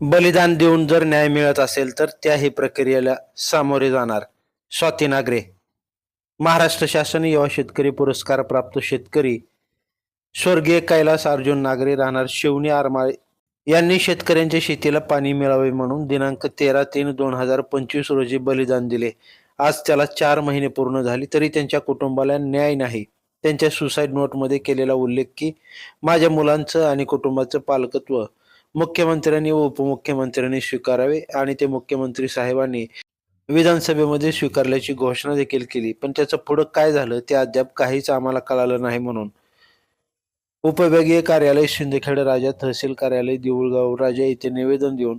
बलिदान देऊन जर न्याय मिळत असेल तर त्याही प्रक्रियेला सामोरे जाणार. स्वाती नागरे महाराष्ट्र शासन युवा शेतकरी पुरस्कार प्राप्त शेतकरी स्वर्गीय कैलास अर्जुन नागरे राहणार शिवनी आरमाळे. यांनी शेतकऱ्यांच्या शेतीला पाणी मिळावे म्हणून दिनांक तेरा तीन दोन हजार पंचवीस रोजी बलिदान दिले. आज त्याला चार महिने पूर्ण झाले तरी त्यांच्या कुटुंबाला न्याय नाही. त्यांच्या सुसाईड नोटमध्ये केलेला उल्लेख की माझ्या मुलांचं आणि कुटुंबाचं पालकत्व मुख्यमंत्र्यांनी व उपमुख्यमंत्र्यांनी स्वीकारावे आणि ते मुख्यमंत्री साहेबांनी विधानसभेमध्ये स्वीकारल्याची घोषणा देखील केली. पण त्याचं पुढं काय झालं ते अद्याप काहीच आम्हाला कळालं नाही म्हणून. उपविभागीय कार्यालय शिंदखेड राजा तहसील कार्यालय देऊळगाव राजा येथे निवेदन देऊन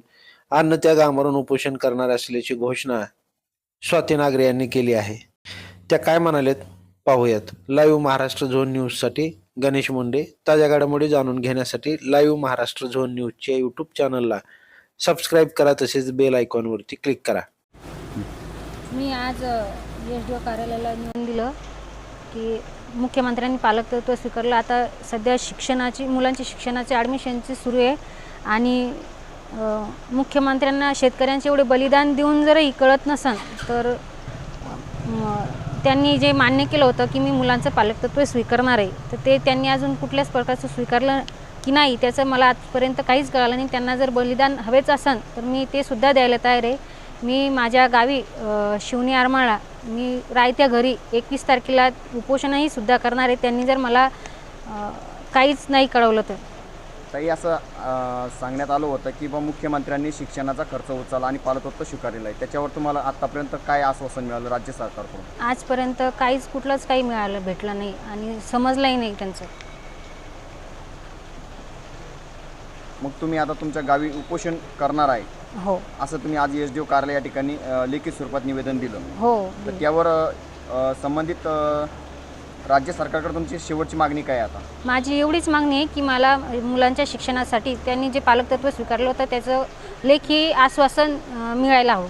अन्न त्या गामावरून उपोषण करणार असल्याची घोषणा स्वाती नागरे यांनी केली आहे. त्या काय म्हणालेत पाहूयात. लाईव्ह महाराष्ट्र झोन न्यूजसाठी गणेश मुंडे ताज्या घडामोडी जाणून घेण्यासाठी लाईव्ह महाराष्ट्र झोन न्यूजच्या यूट्यूब चॅनलला सबस्क्राईब करा तसेच बेल आयकॉनवरती क्लिक करा. मी आज एस डी ओ कार्यालयाला निवडून दिलं की मुख्यमंत्र्यांनी पालकत्व स्वीकारलं. आता सध्या शिक्षणाची मुलांची शिक्षणाची ॲडमिशनची सुरू आहे आणि मुख्यमंत्र्यांना शेतकऱ्यांचे एवढे बलिदान देऊन जरही कळत नसन तर त्यांनी जे मान्य केलं होतं की मी मुलांचं पालकतत्व स्वीकारणार आहे तर ते त्यांनी अजून कुठल्याच प्रकारचं स्वीकारलं की नाही त्याचं मला आजपर्यंत काहीच कळालं नाही. त्यांना जर बलिदान हवेच असन तर मी ते सुद्धा द्यायला तयार आहे. मी माझ्या गावी शिवनी आरमाळा मी रायत्या घरी एकवीस तारखेला उपोषणही सुद्धा करणार आहे. त्यांनी जर मला काहीच नाही कळवलं तर. ताई असं सांगण्यात आलं होतं की बा मुख्यमंत्र्यांनी शिक्षणाचा खर्च उचलला आणि पालकत्व स्वीकारलेलं आहे. त्याच्यावर तुम्हाला आतापर्यंत काय आश्वासन मिळालं राज्य सरकारकडून? आजपर्यंत काहीच कुठलंच काही मिळालं भेटलं नाही आणि समजलंही नाही त्यांचं. मग तुम्ही आता तुमच्या गावी उपोषण करणार आहे. हो. असं तुम्ही आज एस डी ओ कार्यालय या ठिकाणी अं, लेखी स्वरूपात निवेदन दिलं. हो. तर त्यावर अं, संबंधित अं, राज्य सरकारकडे तुमची शेवटची मागणी काय आहे आता? माझी एवढीच मागणी आहे की मला मुलांच्या शिक्षणासाठी त्यांनी जे पालकतत्व स्वीकारलं होतं त्याचं लेखी आश्वासन मिळायला हवं.